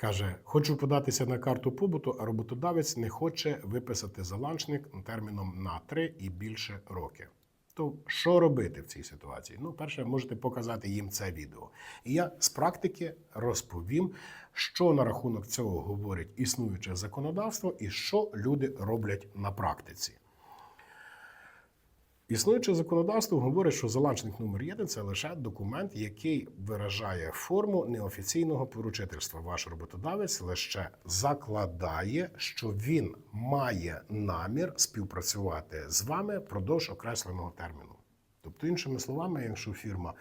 Каже, хочу податися на карту побуту, а роботодавець не хоче виписати заланчник терміном на 3 і більше роки. То що робити в цій ситуації? Ну, перше, можете показати їм це відео. І я з практики розповім, що на рахунок цього говорить існуюче законодавство і що люди роблять на практиці. Існуюче законодавство говорить, що заланчник номер 1 це лише документ, який виражає форму неофіційного поручительства. Ваш роботодавець лише закладає, що він має намір співпрацювати з вами впродовж окресленого терміну. Тобто, іншими словами, якщо фірма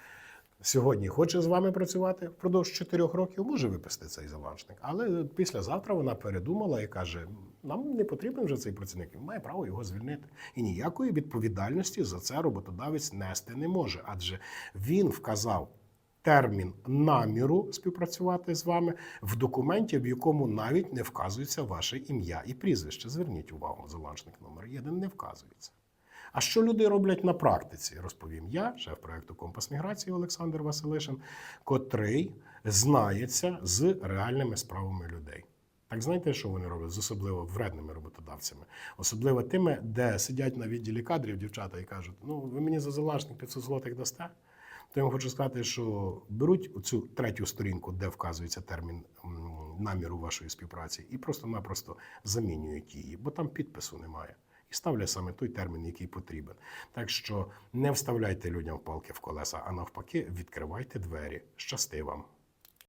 сьогодні хоче з вами працювати впродовж 4 років, може виписати цей заланчник. Але післязавтра вона передумала і каже: нам не потрібен вже цей працівник, він має право його звільнити. І ніякої відповідальності за це роботодавець нести не може, адже він вказав. Термін наміру співпрацювати з вами в документі, в якому навіть не вказується ваше ім'я і прізвище. Зверніть увагу, заланчник номер 1 не вказується. А що люди роблять на практиці, розповім я, шеф проекту Компас міграції Олександр Василишин, котрий знається з реальними справами людей. Так знаєте, що вони роблять з особливо вредними роботодавцями, особливо тими, де сидять на відділі кадрів дівчата і кажуть: ну ви мені за залашник 500 злотих дасте. То я вам хочу сказати, що беруть цю третю сторінку, де вказується термін наміру вашої співпраці, і просто-напросто замінюють її, бо там підпису немає. І ставлять саме той термін, який потрібен. Так що не вставляйте людям палки в колеса, а навпаки, відкривайте двері. Щасти вам!